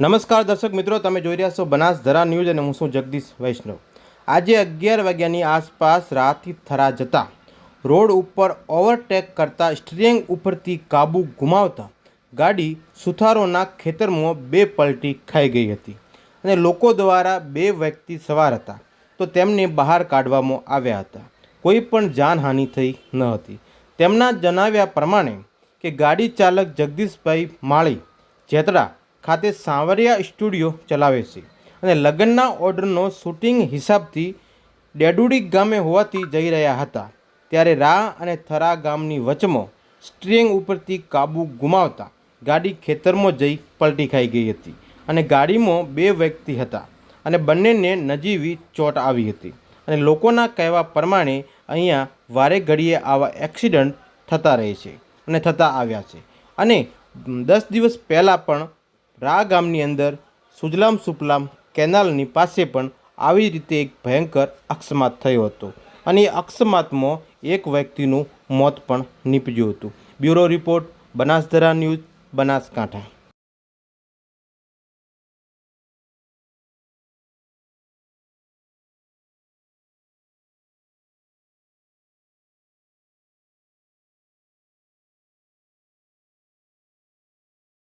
નમસ્કાર દર્શક મિત્રો, તમે જોઈ રહ્યા છો બનાસધરા ન્યૂઝ અને હું છું જગદીશ વૈષ્ણવ. આજે અગિયાર વાગ્યાની આસપાસ રાહથી થરા જતા રોડ ઉપર ઓવરટેક કરતા સ્ટિયરિંગ ઉપરથી કાબુ ગુમાવતા ગાડી સુથારોના ખેતરમાં બે પલટી ખાઈ ગઈ હતી અને લોકો દ્વારા બે વ્યક્તિ સવાર હતા, તો તેમને બહાર કાઢવામાં આવ્યા હતા. કોઈ પણ જાનહાનિ થઈ ન હતી. તેમના જણાવ્યા પ્રમાણે કે ગાડી ચાલક જગદીશભાઈ માળી જેતડા ખાતે સાંવરિયા સ્ટુડિયો ચલાવે છે અને લગ્નના ઓર્ડરનો શૂટિંગ હિસાબથી ડેડુડી ગામે હોવાથી જઈ રહ્યા હતા. ત્યારે રા અને થરા ગામની વચમાં સ્ટ્રિંગ ઉપરથી કાબુ ગુમાવતા ગાડી ખેતરમાં જઈ પલટી ખાઈ ગઈ હતી અને ગાડીમાં બે વ્યક્તિ હતા અને બંનેને નજીવી ચોટ આવી હતી અને લોકોના કહેવા પ્રમાણે અહીંયા વારે ઘડીએ આવા એક્સિડન્ટ થતા રહે છે અને થતા આવ્યા છે. અને દસ દિવસ પહેલાં પણ રા ગામની અંદર સુજલામ સુફલામ કેનાલની પાસે પણ આવી રીતે એક ભયંકર અકસ્માત થયો હતો. અને એ અકસ્માતમાં એક વ્યક્તિનું મોત પણ નીપજ્યું હતું. Bureau report, Banasdhara news, Banaskantha.